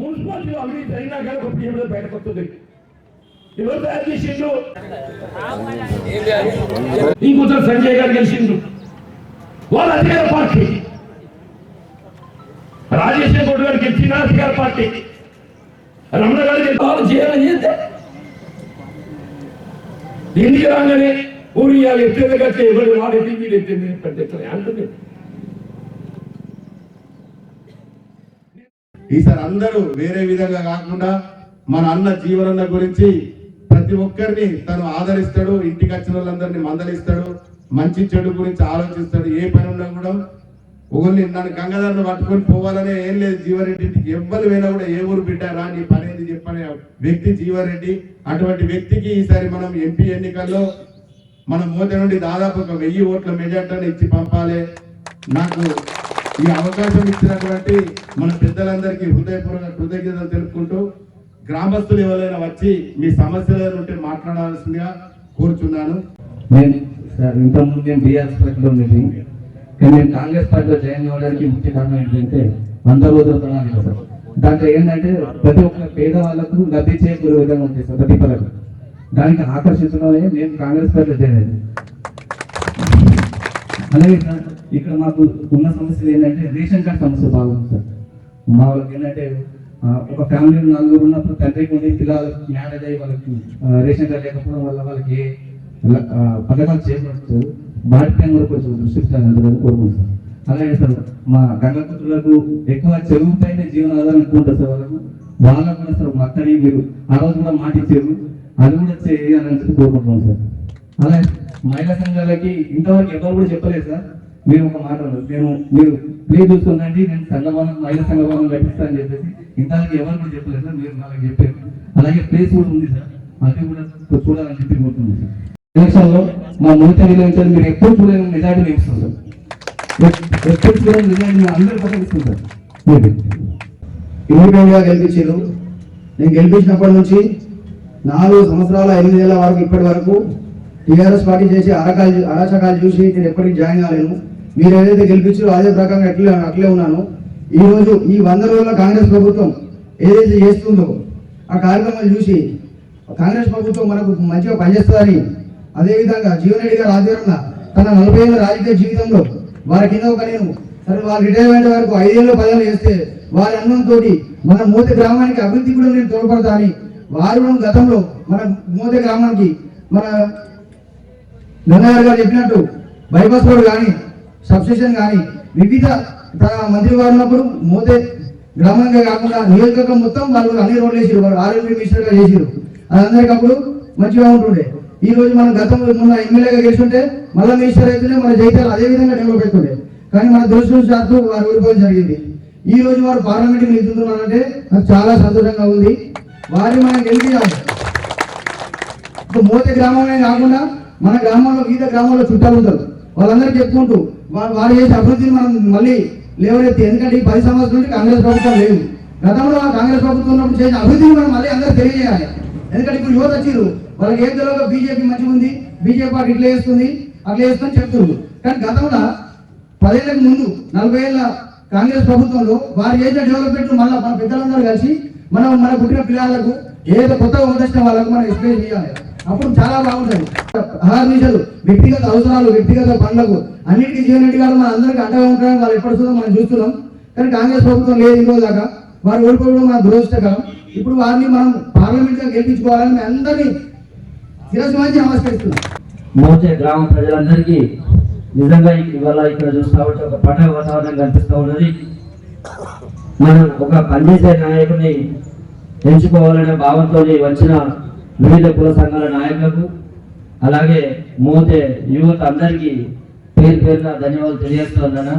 మున్సిపాలిటీలో అవినీతి అయినా కానీ ఒక పిఎంలో బయటకు వస్తుంది. ఎవరు తయారు చేసిండు ఇంకొంచెం సంజయ్ గారు గెలిచిండు వాళ్ళ అధికార పార్టీ. రాజేశ్వర గౌడ్ గారు గెలిచిన అధికార పార్టీ. రమణ గారు వాళ్ళు చేయాలని చేస్తే దీనికి రాగానే ఊరి ఎత్తే కట్టే ఎవరు వాడు ఎత్తింది వీడు ఎత్తింది పెద్ద అంటుంది. ఈసారి అందరూ వేరే విధంగా కాకుండా మన అన్న జీవనన్న గురించి ప్రతి ఒక్కరిని తను ఆదరిస్తాడు ఇంటికి వచ్చిన వాళ్ళందరినీ మందలిస్తాడు మంచి చెడు గురించి ఆలోచిస్తాడు ఏ పని ఉన్నా కూడా ఒకరిని నన్ను గంగాధరను పట్టుకొని పోవాలనే ఏం లేదు జీవారెడ్డి ఎవ్వరు పోయినా కూడా ఏ ఊరు బిడ్డారా నీ పని ఏంది చెప్పనే వ్యక్తి జీవారెడ్డి. అటువంటి వ్యక్తికి ఈసారి మనం ఎంపీ ఎన్నికల్లో మన మోదీ నుండి దాదాపు ఒక వెయ్యి ఓట్ల మెజార్టీని ఇచ్చి పంపాలి. నాకు ఈ అవకాశం ఇచ్చినటువంటి మన పెద్దలందరికీ హృదయపూర్వక కృతజ్ఞతలు తెలుపుకుంటూ గ్రామస్తులు ఎవరైనా వచ్చి మీ సమస్యలు ఏమైనా ఉంటే మాట్లాడాల్సిందిగా కోరుచున్నాను. నేను సార్ ఇంతకుముందు నేను బీఆర్ఎస్ పార్టీలో ఉండేది. కానీ నేను కాంగ్రెస్ పార్టీలో జాయిన్ అవ్వడానికి ముఖ్య కారణం ఏంటంటే వంద రోజుల ప్రణాళిక సార్. దాంట్లో ఏంటంటే ప్రతి ఒక్క పేదవాళ్ళకు లబ్ధి చేకూరే విధంగా ఉంటుంది సార్ ప్రతి దానికి ఆకర్షించడమే నేను కాంగ్రెస్ పార్టీలో జాయిన్ అయ్యాను అలాగే సార్ ఇక్కడ మాకు ఉన్న సమస్యలు ఏంటంటే రేషన్ కార్డ్ సమస్య బాగుంది సార్. మా వాళ్ళకి ఏంటంటే ఒక ఫ్యామిలీ నలుగురు ఉన్నప్పుడు తండ్రికి ఉండి పిల్లలు మ్యారేజ్ అయ్యి వాళ్ళకి రేషన్ కార్డ్ లేకపోవడం వల్ల వాళ్ళకి పథకాలు ల- ఆ, పథకాలు చేపడుతూ వాటిపైన కూడా కొంచెం దృష్టి పెట్టాలని సార్. అలాగే సార్ మా గంగపుత్రులకు ఎక్కువ చెరువుపైన జీవన జీవనాధారం ఎక్కువ ఉంటుంది సార్ వాళ్ళకు. వాళ్ళకు కూడా సార్ మా అక్కడి మీరు ఆ రోజు కూడా మాట ఇచ్చారు అది కూడా చేయాలని చెప్పి కోరుకుంటున్నాం సార్. అలాగే మహిళా సంఘాలకి ఇంతవరకు ఎవరు కూడా చెప్పలేదు సార్. మీరు ఒక మాట నేను మీరు ప్లీజ్ చూసుకోండి నేను సంఘభవనం మహిళా సంఘభవనం కట్టిస్తానని చెప్పేసి ఇంతవరకు ఎవరు కూడా చెప్పలేదు సార్. మీరు నాకు చెప్పారు. అలాగే ప్లేస్ కూడా ఉంది సార్. అది కూడా చూడాలని చెప్పి కోరుతున్నాను సార్. మా మూత విలువించాలి మీరు ఎప్పుడు చూడలేని మెజార్టీ వేస్తాం సార్. ఎప్పుడు చూడలేని మెజార్టీ మీరు అందరూ పక్కన సార్. మీరు ఇమీడియట్గా గెలిపించారు. నేను గెలిపించినప్పటి నుంచి నాలుగు సంవత్సరాల ఎనిమిది నెలల వరకు ఇప్పటి వరకు టీఆర్ఎస్ పార్టీ చేసి అరకాలు అరాచకాలు చూసి నేను ఎప్పటికీ జాయిన్ కాలేను మీరు ఏదైతే గెలిపించారో అదే ప్రకారం అట్లే అట్లే ఉన్నాను. ఈ రోజు ఈ వంద రోజుల కాంగ్రెస్ ప్రభుత్వం ఏదైతే చేస్తుందో ఆ కార్యక్రమాలు చూసి కాంగ్రెస్ ప్రభుత్వం మనకు మంచిగా పనిచేస్తుందని అదేవిధంగా జీవన్ గారు ఆధ్వర్యంలో తన నలభై ఏళ్ళ రాజకీయ జీవితంలో వారి కింద ఒక నేను సరే వాళ్ళ రిటైర్మెంట్ వరకు ఐదేళ్ళు పదేళ్ళు చేస్తే వారి అన్నంతో మన మూత గ్రామానికి అభివృద్ధి కూడా నేను తోడ్పడతా అని వారు గతంలో మన మూత గ్రామానికి మన గంగాధర్ గారు చెప్పినట్టు బైపాస్ రోడ్ కానీ సబ్స్టేషన్ కానీ వివిధ తన మంత్రి గారు ఉన్నప్పుడు మోదే గ్రామంగా కాకుండా నియోజకవర్గం మొత్తం వాళ్ళు అన్ని రోడ్లు వేసారు వాళ్ళు ఆర్ఎంపీ మినిస్టర్గా చేసారు అది అప్పుడు మంచిగా ఉంటుండే. ఈ రోజు మనం గతంలో మొన్న ఎమ్మెల్యేగా గెలుచుంటే మళ్ళీ మినిస్టర్ అయితేనే మన జైతాలు అదే విధంగా డెవలప్ అవుతుండే కానీ మన దురదృష్టవశాత్తు వారు ఓడిపోవడం జరిగింది. ఈ రోజు వారు పార్లమెంట్కి నిలుతున్నారంటే నాకు చాలా సంతోషంగా ఉంది. వారిని మనం గెలిపించాలి మోతే గ్రామమే కాకుండా మన గ్రామంలో వివిధ గ్రామాల్లో చుట్టాలు ఉంటారు. వాళ్ళందరూ చెప్పుకుంటూ వారు వారు చేసే అభివృద్ధిని మనం మళ్ళీ లేవనెత్తి ఎందుకంటే ఈ పది సంవత్సరాల నుండి కాంగ్రెస్ ప్రభుత్వం లేదు. గతంలో ఆ కాంగ్రెస్ ప్రభుత్వం ఉన్నప్పుడు చేసిన అభివృద్ధిని మనం మళ్ళీ అందరూ తెలియజేయాలి. ఎందుకంటే ఇప్పుడు యువత వచ్చిర్రు వాళ్ళకి ఏం తెలియక బీజేపీ మంచిగా ఉంది బీజేపీ పార్టీ ఇట్లా చేస్తుంది అట్లా చేస్తుంది చెప్తున్నారు. కానీ గతంలో పదేళ్ళకి ముందు నలభై ఏళ్ళ కాంగ్రెస్ ప్రభుత్వంలో వారు చేసిన డెవలప్మెంట్ మళ్ళీ మన పెద్దలందరూ కలిసి మనం మన పుట్టిన పిల్లలకు ఏదో కొత్తగా వచ్చిన వాళ్ళకు మనం ఎక్స్ప్లెయిన్ చేయాలి. అప్పుడు చాలా బాగుంటుంది. అహర్నిశలు వ్యక్తిగత అవసరాలు వ్యక్తిగత పనులకు అన్నిటికీ జీవన్ రెడ్డి గారు మన అందరికీ అండగా ఉంటారని వాళ్ళు ఎప్పుడు చూద్దాం మనం చూస్తున్నాం. కానీ కాంగ్రెస్ ప్రభుత్వం లేదు ఇంకో రోజు దాకా. వారు ఓడిపోవడం మన దురదృష్టకరం. ఇప్పుడు వారిని మనం పార్లమెంట్గా గెలిపించుకోవాలని అందరినీ శిరస్సు మంచి నమస్కరిస్తున్నాం. మోచే గ్రామ ప్రజలందరికీ నిజంగా ఇవాళ ఇక్కడ చూస్తా ఉంటే ఒక పండగ వాతావరణం కనిపిస్తూ ఉన్నది. మనం ఒక పనిచేసే నాయకుని ఎంచుకోవాలనే భావంతో వచ్చిన వివిధ కుల సంఘాల నాయకులకు అలాగే మోతే యువత అందరికీ పేరు పేరున ధన్యవాదాలు తెలియజేస్తున్నాను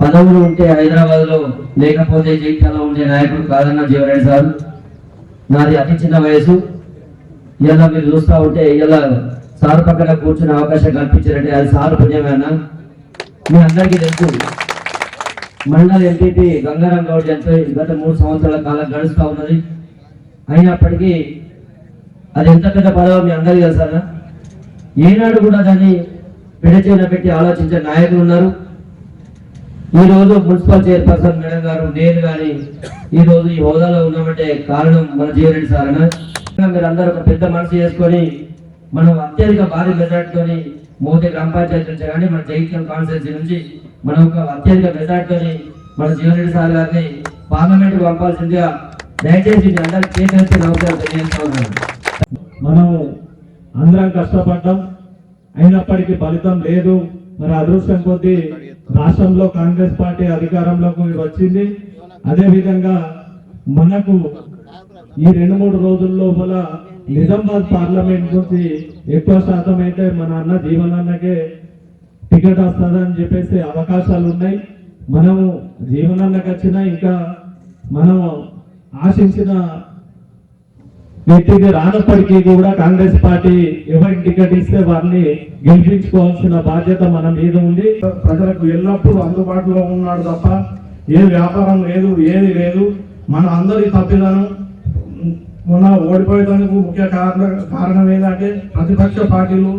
పదవులు ఉంటే హైదరాబాద్లో లేకపోతే జైత్యాలో ఉండే నాయకుడు కాదన్న జీవరెడ్డి సార్. నాది అతి చిన్న వయసు. ఇలా మీరు చూస్తూ ఉంటే ఇలా సార్ పక్కన కూర్చునే అవకాశం కల్పించారంటే అది సార్ పుణ్యమేనా మీ అందరికీ తెలుసు. మండల ఎంపీపీ గంగారాం గౌడ్ చనిపోయి గత మూడు సంవత్సరాల కాలం గడుస్తూ ఉన్నది. అయినప్పటికీ అది ఎంత పెద్ద పదవ మీ అందరికీ తెలుసారా ఏనాడు కూడా దాన్ని పెడచేన పెట్టి ఆలోచించే నాయకులు ఉన్నారు. ఈ రోజు మున్సిపల్ చైర్పర్సన్ మేడం గారు నేను కానీ ఈ రోజు ఈ హోదాలో ఉన్నామంటే కారణం మన జీవరెడ్డి సార్ మీరు అందరూ ఒక పెద్ద మనసు చేసుకొని మనం అత్యధిక భారీ మెజార్టీతోని మోదీ గ్రామ పంచాయతీ నుంచి కానీ మన జైత్యం కాన్స్టిట్యూన్సీ నుంచి మనం ఒక అత్యధిక మెజార్టీతోని మన జీవరెడ్డి సార్ గారిని పార్లమెంట్కి పంపాల్సిందిగా దయచేసి మీ అందరికి చేసేసి నమస్కారం తెలియజేస్తా ఉన్నాను. మనం అందరం కష్టపడ్డాం. అయినప్పటికీ ఫలితం లేదు. మరి అదృష్టం కొద్దీ రాష్ట్రంలో కాంగ్రెస్ పార్టీ అధికారంలోకి వచ్చింది. అదేవిధంగా మనకు ఈ రెండు మూడు రోజుల లోపల నిజామాబాద్ పార్లమెంట్ నుంచి ఎక్కువ శాతం అయితే మన అన్న జీవనన్నకే టికెట్ వస్తుందని చెప్పేసి అవకాశాలు ఉన్నాయి. మనము జీవనన్నకి వచ్చినా ఇంకా మనం ఆశించిన వ్యక్తికి రానప్పటికీ కూడా కాంగ్రెస్ పార్టీ ఎవరికి టికెట్ ఇస్తే వారిని గెలిపించుకోవాల్సిన బాధ్యత మన మీద ఉంది. ప్రజలకు ఎల్లప్పుడూ అందుబాటులో ఉన్నాడు తప్ప ఏ వ్యాపారం లేదు ఏది లేదు. మన అందరి తప్పిదనం మొన్న ఓడిపోయేందుకు ముఖ్య కారణం కారణం ఏంటంటే ప్రతిపక్ష పార్టీలు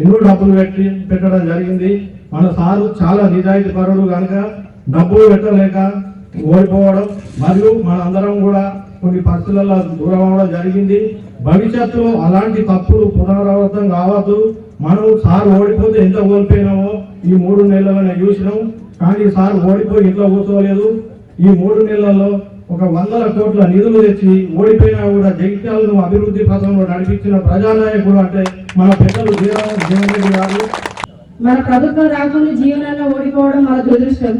ఎన్నో డబ్బులు పెట్టి పెట్టడం జరిగింది. మన సారు చాలా నిజాయితీ పరుడు కనుక డబ్బులు పెట్టలేక ఓడిపోవడం. మరియు మనందరం కూడా కొన్ని పరిస్థితులలో దూరం అవడం జరిగింది. భవిష్యత్తులో అలాంటి తప్పులు పునరావృతం కావద్దు. మనం సార్ ఓడిపోతే ఎంత కోల్పోయినామో ఈ మూడు నెలలను చూసినాం. కానీ సార్ ఓడిపోయి ఇంట్లో కూర్చోలేదు? ఈ మూడు నెలల్లో ఒక వందల కోట్ల నిధులు తెచ్చి ఓడిపోయినా కూడా జగిత్యాలను అభివృద్ధి పథంలో నడిపించిన ప్రజానాయకుడు అంటే మన పెద్దలు జీవన్ గారు. మన ప్రభుత్వం రాకుండా జీవనాన్ని ఓడిపోవడం మన దురదృష్టం.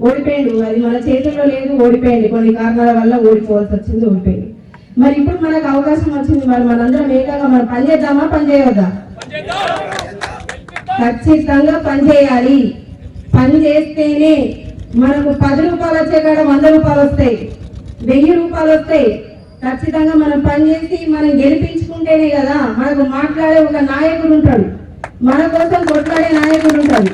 ఓడిపోయాడు అది మన చేతుల్లో లేదు ఓడిపోయింది. కొన్ని కారణాల వల్ల ఓడిపోవాల్సి వచ్చింది ఓడిపోయింది. మరి ఇప్పుడు మనకు అవకాశం వచ్చింది. మరి మనందరం ఏకంగా మనం పని చేద్దామా పని చేయవద్దా? ఖచ్చితంగా పని చేయాలి. పని చేస్తేనే మనకు పది రూపాయలు వచ్చే కాడ వంద రూపాయలు వస్తాయి. వెయ్యి రూపాయలు వస్తాయి. ఖచ్చితంగా మనం పని చేసి మనం గెలిపించుకుంటేనే కదా మనకు మాట్లాడే ఒక నాయకుడు ఉంటాడు. మన కోసం కొట్లాడే నాయకుడు ఉంటాడు.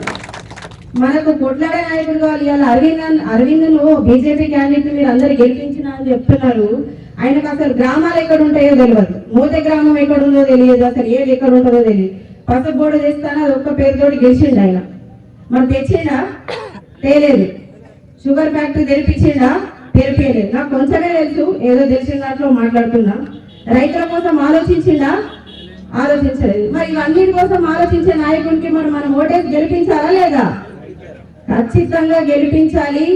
మనకు కొట్లాడే నాయకుడు కావాలి ఇవాళ అరవింద్ అరవింద్ను బీజేపీ క్యాండిడేట్ మీరు అందరు గెలిపించిన అని చెప్తున్నారు. ఆయనకు అసలు గ్రామాలు ఎక్కడ ఉంటాయో తెలియదు మూత గ్రామం ఎక్కడ ఉందో తెలియదు. అసలు ఏది ఎక్కడ ఉంటుందో తెలియదు. పసుపు బోర్డు చేస్తానో అది ఒక్క పేరుతోటి గెలిచిండు ఆయన. మరి తెచ్చిండా? తేలేదు. షుగర్ ఫ్యాక్టరీ తెరిపించిండా? తెరిపించలేదు. నాకు కొంచెమే తెలుసు. ఏదో తెలిసిన దాంట్లో మాట్లాడుతున్నా. రైతుల కోసం ఆలోచించిండా? ఆలోచించలేదు. మరి ఇవన్నిటి కోసం ఆలోచించే నాయకుడికి మరి మనం ఓటేసి గెలిపించాలా లేదా? ఖచ్చితంగా గెలిపించాలి.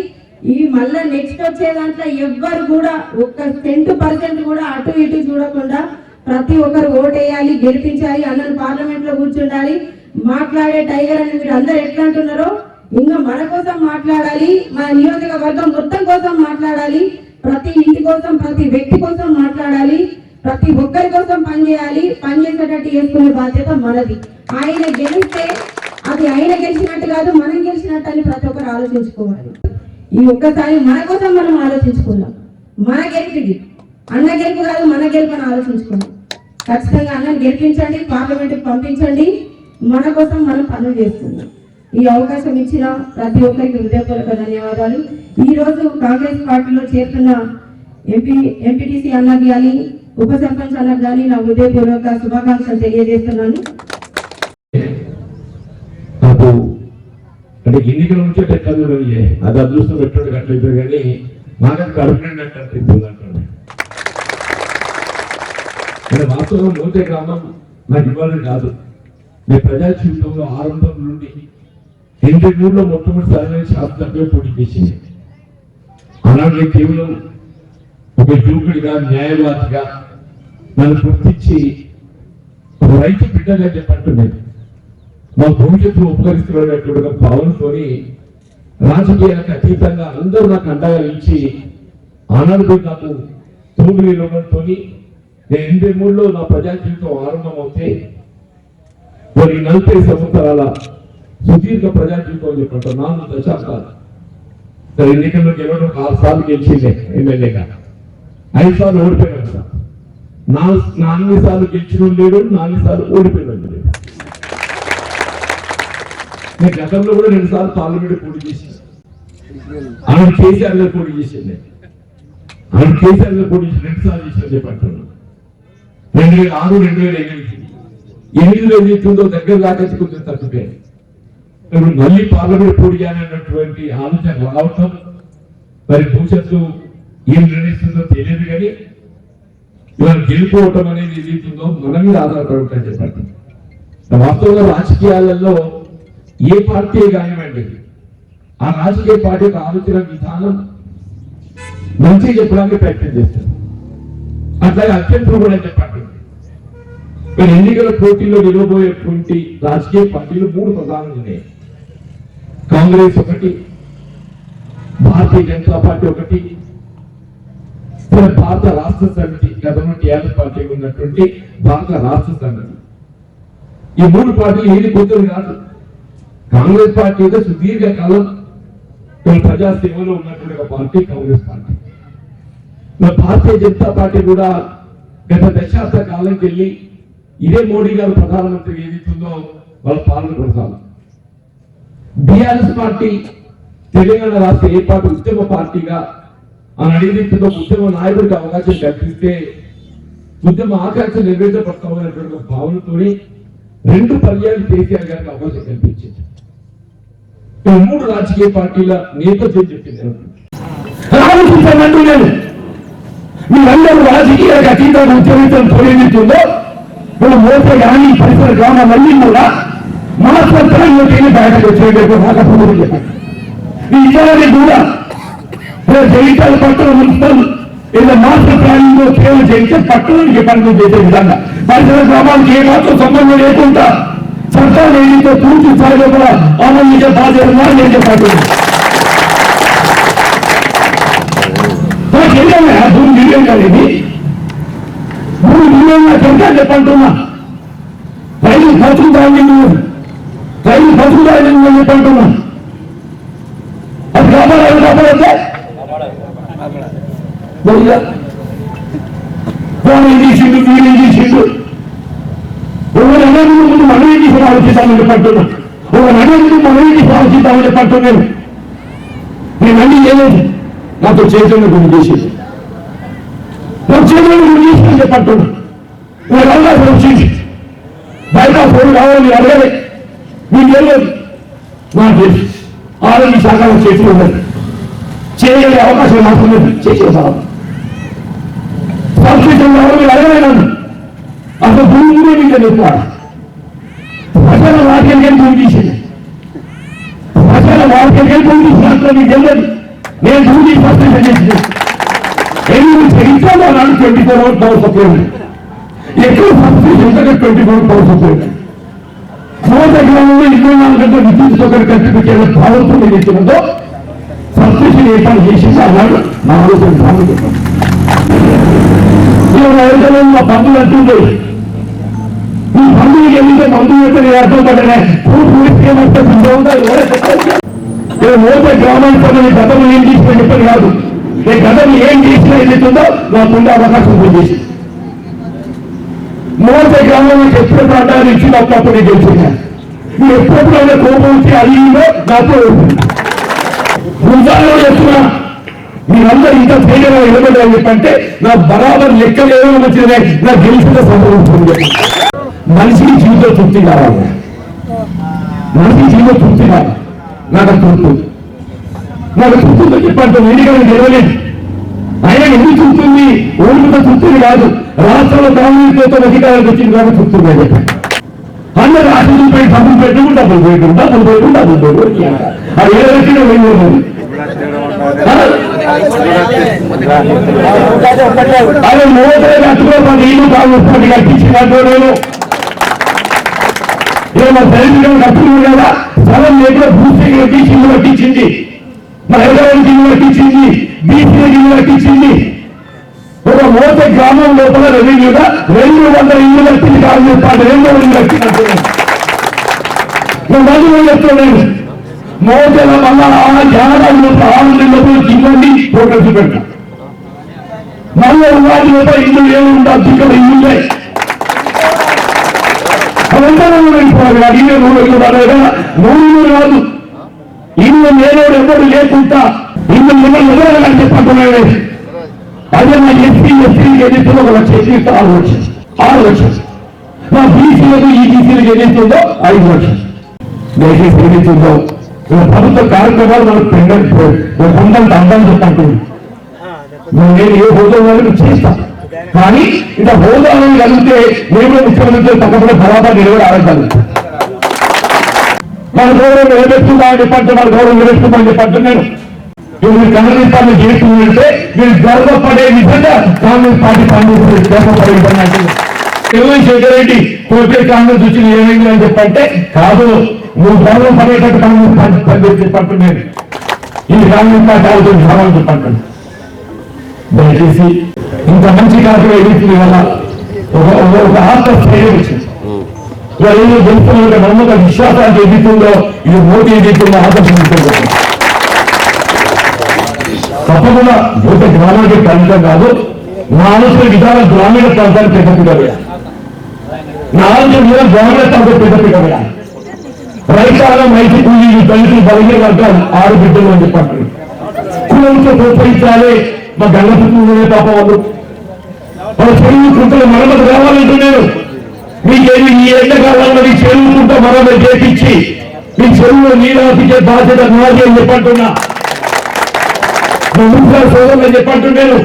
ఈ మళ్ళా నెక్స్ట్ వచ్చే దాంట్లో ఎవ్వరు కూడా ఒక్క టెన్ పర్సెంట్ కూడా అటు ఇటు చూడకుండా ప్రతి ఒక్కరు ఓటేయాలి గెలిపించాలి అందరు పార్లమెంట్లో కూర్చుండాలి. మాట్లాడే టైగర్ అని మీరు అందరు ఎట్లా అంటున్నారో ఇంకా మన కోసం మాట్లాడాలి మన నియోజకవర్గం మొత్తం కోసం మాట్లాడాలి ప్రతి ఇంటి కోసం ప్రతి వ్యక్తి కోసం మాట్లాడాలి ప్రతి ఒక్కరి కోసం పనిచేయాలి పనిచేసేటట్టు చేసుకునే బాధ్యత మనది. ఆయన గెలిస్తే అది ఆయన గెలిచినట్టు కాదు మనం గెలిచినట్టు అని ప్రతి ఒక్కరు ఆలోచించుకోవాలి. ఈ ఒక్కసారి మన కోసం మనం ఆలోచించుకుందాం. మన గెలిపిది. అన్న గెలుపు కాదు మన గెలుపు అని ఆలోచించుకుందాం. ఖచ్చితంగా అన్నం గెలిపించండి పార్లమెంట్కి పంపించండి మన కోసం మనం పనులు చేస్తున్నాం. ఈ అవకాశం ఇచ్చిన ప్రతి ఒక్కరికి హృదయపూర్వక ధన్యవాదాలు. ఈ రోజు కాంగ్రెస్ పార్టీలో చేరుతున్న ఎంపీ ఎంపీటీసీ అన్నకు కానీ ఉప సర్పంచ్ అన్నకు కానీ నా హృదయపూర్వక శుభాకాంక్షలు తెలియజేస్తున్నాను. అంటే ఎన్నికల ఉంటే టెక్కలు అయ్యాయి అది అదృష్టం పెట్టాడు కట్టలేదు కానీ మాకు కడుపునండి అంటే అనిపిస్తుంది అంటాడు. అంటే వాస్తవం మోతే గ్రామం నాకు ఇవ్వాలని కాదు. మీ ప్రజా జీవితంలో ఆరంభం నుండి ఎనభై మూడులో మొట్టమొదటిసారి శాస్త్రంగా పోటీ చేసింది. అలాగే కేవలం ఒక యువకుడిగా న్యాయవాదిగా నన్ను గుర్తించి రైతు బిడ్డగా చెప్పంటున్నాను మా భవిష్యత్తు ఉపకరిస్తున్నటువంటి భావనతోని రాజకీయాలకు అతీతంగా అందరూ నాకు అండగా నిలిచి ఆనాడు నాకు తోమిలి ఇవ్వడంతో నేను ఎనభై మూడులో నా ప్రజా జీవితం ఆరంభమవుతే మరి నలభై సంవత్సరాల సుదీర్ఘ ప్రజా జీవితం అని చెప్పంటారు నాలుగు దశాబ్దాలు. సరే ఎన్నికల్లో గెలవడం ఆరు సార్లు గెలిచిందే ఎమ్మెల్యేగా. ఐదు సార్లు ఓడిపోయినాడు సార్ నాలుగు నాలుగు సార్లు గెలిచిన లేడు నాలుగు సార్లు ఓడిపోయాడు నేను గతంలో కూడా రెండు సార్లు పార్లమెంట్ పోటీ చేసి ఆమె కేసీఆర్లో పోటీ చేసింది ఆయన కేసీఆర్లో పోటీ చేసి రెండు సార్లు చేసిన చెప్పంటున్నాను రెండు వేల ఆరు రెండు వేల ఎనిమిది ఎనిమిదిలో దగ్గర దాకా కొంచెం తగ్గిపోయాయి ఇప్పుడు మళ్ళీ పార్లమెంట్ పోటీ చేయాలన్నటువంటి ఆలోచన రావటం మరి భవిష్యత్తు ఏం నిర్ణయిస్తుందో తెలియదు కానీ ఇవాళ గెలుపుకోవటం అనేది ఏదైతుందో మన మీద ఆధారపడటం చెప్పండి. వాస్తవంగా రాజకీయాలలో ఏ పార్టీ కానివ్వండి. ఆ రాజకీయ పార్టీ యొక్క ఆలోచన విధానం మంచి చెప్పడానికి ప్రయత్నం చేస్తారు. అట్లాగే అత్యంత కూడా చెప్పండి. మీరు ఎన్నికల పోటీల్లో నిలవబోయేటువంటి రాజకీయ పార్టీలు మూడు ప్రధానంగా ఉన్నాయి. కాంగ్రెస్ ఒకటి భారతీయ జనతా పార్టీ ఒకటి భారత రాష్ట్ర సమితి గతంలో టీఆర్ఎస్ పార్టీ ఉన్నటువంటి భారత రాష్ట్ర సమితి. ఈ మూడు పార్టీలు ఏది కొత్తది కాదు. కాంగ్రెస్ పార్టీ అయితే సుదీర్ఘ కాలం ఉన్నటువంటి ఒక party Congress party. Bharatiya Janata party కూడా గత దశాబ్ద కాలంకి వెళ్ళి ఇదే మోడీ గారు ప్రధానమంత్రి ఏదైతుందో వాళ్ళ పాలన కొనసాగు బీఆర్ఎస్ పార్టీ తెలంగాణ రాష్ట్ర ఏర్పాటు ఉద్యమ పార్టీగా ఆ నడిపించిన ఉద్యమ నాయకుడికి అవకాశం కల్పిస్తే ఉద్యమ ఆకాంక్ష నెరవేర్చబడతామనేటువంటి ఒక భావనతోని రెండు పర్యాలు కేసీఆర్ గారికి అవకాశం కల్పించింది. మూడు రాజకీయ పార్టీల నేపథ్యం చెప్పింది. ఆలోచించమంటూ నేను మీరందరూ రాజకీయాలకు అతీతంగా ఉద్యోగితం తొలగించిందో ఇప్పుడు మోసే కానీ పరిసర గ్రామాలన్నీ కూడా మాస్టర్ ప్లాన్లోకి బయటకు వచ్చేటప్పుడు రాకపోతే చెప్పండి. ఈ ఇతరులని కూడా జయించాల పట్టణ మున్సిపల్ ఏదో మాస్టర్ ప్లానింగ్లో సేవ చేయించే పట్టణానికి పనులు చేసే విధంగా పరిసర గ్రామాలకు ఏ మాత్రం సంబంధం లేకుండా సర్కారు ఏదైతే పూర్తి స్థాయిలో కూడా ఆనందించే బాధ్యత ఉందని నేను చెప్పాను నాకు ఏంటంటే భూమి నిర్ణయం కాలేదు భూమి నిర్ణయం చెప్తా చెప్పంటున్నా రైలు బతుకుతాయని నువ్వు రైలు బతుకుతాయని నువ్వు చెప్పంటున్నా అది కాపాడాలి కాపాడద్దే ఫోన్ ఏం చేసిండు వీడు ఏం చేసిండు ఒక నగరం ముందు మనం ఏం చేసి ఆలోచిద్దామని చెప్పంటున్నా ఒక నగరం ముందు మనం ఏం చేసి ఆలోచిద్దామని చెప్పంటున్నాను నేను అన్ని ఏలేదు నాతో చైతన్య గురి చేసేది నా చైతన్య గురి చేసి చెప్పంటున్నా నేను అవకాశం. వచ్చింది బయట ఫోన్ కావాలి అడగలే మీకు తెలియదు నాకు తెలుసు ఆరోగ్య శాఖలో చేతులు ఉన్నది చేయగలిగే అవకాశం నాకు ఉన్నది చేసేసాను సంస్కృతం కావాలి మీరు అడగలే నన్ను అసలు భూమి మీద ఇంకా చెప్పాడు ప్రజల వాక్యం భూమి ప్రజల వాక్యం భూమి మీకు తెలియదు. నేను భూమి ప్రశ్న చేసింది. ఎన్ని చరిత్రలో నాడు twenty four hours power supply ఉంది. ఎక్కువ సబ్సిడీ ఉంటే ట్వంటీ ఫోర్ పవర్ సప్లై ఉంది. దగ్గర గ్రామంలో ఇరవై నాలుగు గంటల విద్యుత్ సౌకర్యం ఖర్చు పెట్టే భావంతో మీరు ఇచ్చినదో సబ్సిడీ ఏర్పాటు చేసింది అన్నాడు నా ఆలోచన భావం చెప్పాను మా పంపులు అంటుండే ఈ బంధువులకి వెళ్తే బంధువు నేను అర్థం పడలే ఏమంటే ఉందా నేను మోసే గ్రామానికి పడిన గతంలో ఏం తీసుకుని చెప్పని కాదు. నేను గతం ఏం చేసినా ఏదైతుందో నాకు ఉండే అవకాశం ఉంది. చేసి మోసే గ్రామంలో ఎప్పుడు ప్రాంతాలు ఇచ్చినప్పుడు నేను గెలిచిన మీరు ఎప్పుడైనా కోపం వచ్చి అయ్యిందో నాకు నిజాల్లో చెప్తున్నా మీరందరూ ఇంత ధైర్యంగా నిలబడాలని చెప్పంటే నా బరాబర్ లెక్కలు ఏమైనా వచ్చిందే. నా గెలిచిన సంభవించింది మనిషికి జీవితం తృప్తి కావాలి. మనిషి జీవితం తృప్తి కాదు నాకు తృప్తి నాకు తృప్తితో చెప్పంటే ఎన్నికలు గెలవలేదు ఆయన ఎందుకు చూస్తుంది ఓడిపోతే తృప్తిని కాదు. రాష్ట్రంలో కాంగ్రెస్ అధికారానికి వచ్చింది కాబట్టి తృప్తి కాదు చెప్పండి. రాష్ట్రం పోయి డబ్బులు పెట్టడం డబ్బులు పోయడం డబ్బులు పోయడం డబ్బులు పోయడం అది ఏ రకంగా వెళ్ళిపోతుంది అదే మోసే కట్టుకో నేను కాంగ్రెస్ పార్టీ కల్పించిన నేను ఏమో సైనికులు కట్టుకున్నాడు కదా. స్థలం లేకుండా భూమికి టీచింగ్ పట్టించింది కట్టించింది. మా హైదరాబాద్ ఇల్లు కట్టించింది. బీసీ ఇల్లు కట్టించింది. ఒక మోస గ్రామం లోపల రెవెన్యూగా రెండు వందల ఇల్లు కట్టింది కాంగ్రెస్ పార్టీ. రెండు వందల ఇల్లు కట్టినట్టు మళ్ళీ చెప్తున్నాను మోతల మళ్ళా ఆ జ్ఞానాలు లోపల ఆనందం లోపల ఇవ్వండి ప్రోగ్రెస్ పెట్టి మళ్ళీ ఉగాది లోపల ఇల్లు ఏమి ఉండాలి ఇక్కడ ఇల్లు అవందరూ వెళ్ళిపోవాలి అది నూనె ఇవ్వాలి నూనె కాదు ఇల్లు లేనోడు ఎవరు లేకుండా ఇల్లు మిమ్మల్ని ఎవరైనా చెప్పంటున్నాడు అదే నా ఎస్పీ ఎస్సీ ఏదైతుందో ఒక లక్ష ఎస్సీ ఆరు లక్షలు ఆరు లక్షలు నా బీసీలకు ఈ బీసీలకు ఏదైతుందో ఐదు లక్షలు దయచేసి ఏది చూద్దాం ఇలా ప్రభుత్వ కార్యక్రమాలు మనకు పెండండి కొండంత అందం చెప్పండి నేను ఏ హోదా వాళ్ళని చేస్తా. కానీ ఇలా హోదా కలిగితే మేము ముఖ్యమంత్రి తప్పకుండా బరాబర్ నిలబడి ఆడగలను మన గౌరవం నిలబెట్టుకుందామని చెప్పంటే మన గౌరవం నిలబెట్టుకుందా చెప్పంటే నేను మీరు కాంగ్రెస్ పార్టీ చేస్తుందంటే మీరు గర్వపడే విధంగా కాంగ్రెస్ పార్టీ పనిచేస్తుంది గర్వపడే విధంగా అంటున్నారు. తెలుగు శేఖర్ రెడ్డి కోటే కాంగ్రెస్ వచ్చింది ఏమైంది అని చెప్పంటే కాదు నువ్వు గర్వపడేటట్టు కాంగ్రెస్ పార్టీ పనిచేసి చెప్పంటున్నాను ఈ కాంగ్రెస్ పార్టీ ఆలోచన కావాలని చెప్పంటున్నాను దయచేసి ఇంత మంచి కార్యక్రమం ఎదుగుతుంది వల్ల ఒక ఒక- ఒక ఆత్మస్థైర్యం వచ్చింది ఇవాళ ఏదో గెలుస్తున్న నమ్మక విశ్వాసానికి ఎదుగుతుందో ఇది మోటీ ఎదుగుతుందో ఆకర్షించుకుంటుంది తప్పకుండా యువత గ్రామానికి ప్రాంతం కాదు నా ఆలోచన విధానం గ్రామీణ ప్రాంతానికి పెద్దపిగా నా ఆలోచన విధానం గ్రామీణ ప్రాంతం పెద్దపిగా రైతాంగం రైతు కూలీలు దళితులు బలహీన వర్గాలు ఆరు బిడ్డలు అని చెప్పండి. కులంతో ప్రోత్సహించాలి మా గంగపుత్రులనే పాప వాళ్ళు. వాళ్ళ చెరువు కుంటలు మరమ్మతు కావాలంటూ నేను మీకేమి ఈ ఎండ కాలంలో మీ చెరువు కుంట మరమ్మతు చేపించి మీ చెరువులో నీళ్ళు ఆపించే బాధ్యత నాది అని చెప్పంటున్నా. మున్సిపల్ సోదరులు చెప్పంటున్నాను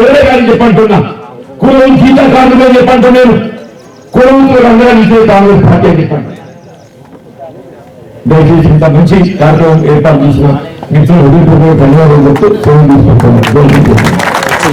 ఎవరే కానీ చెప్పంటున్నా. కులం గీతా అని చెప్పంటున్నాను కులంతో రంగాన్ని ఇచ్చే కాంగ్రెస్ పార్టీ అని చెప్పండి దయచేసి ఇంత మంచి కార్యక్రమం ఏర్పాటు చేసిన మిత్రులు హృదయపూర్వక ధన్యవాదాలు చెప్తూ సేవ తీసుకుంటున్నాను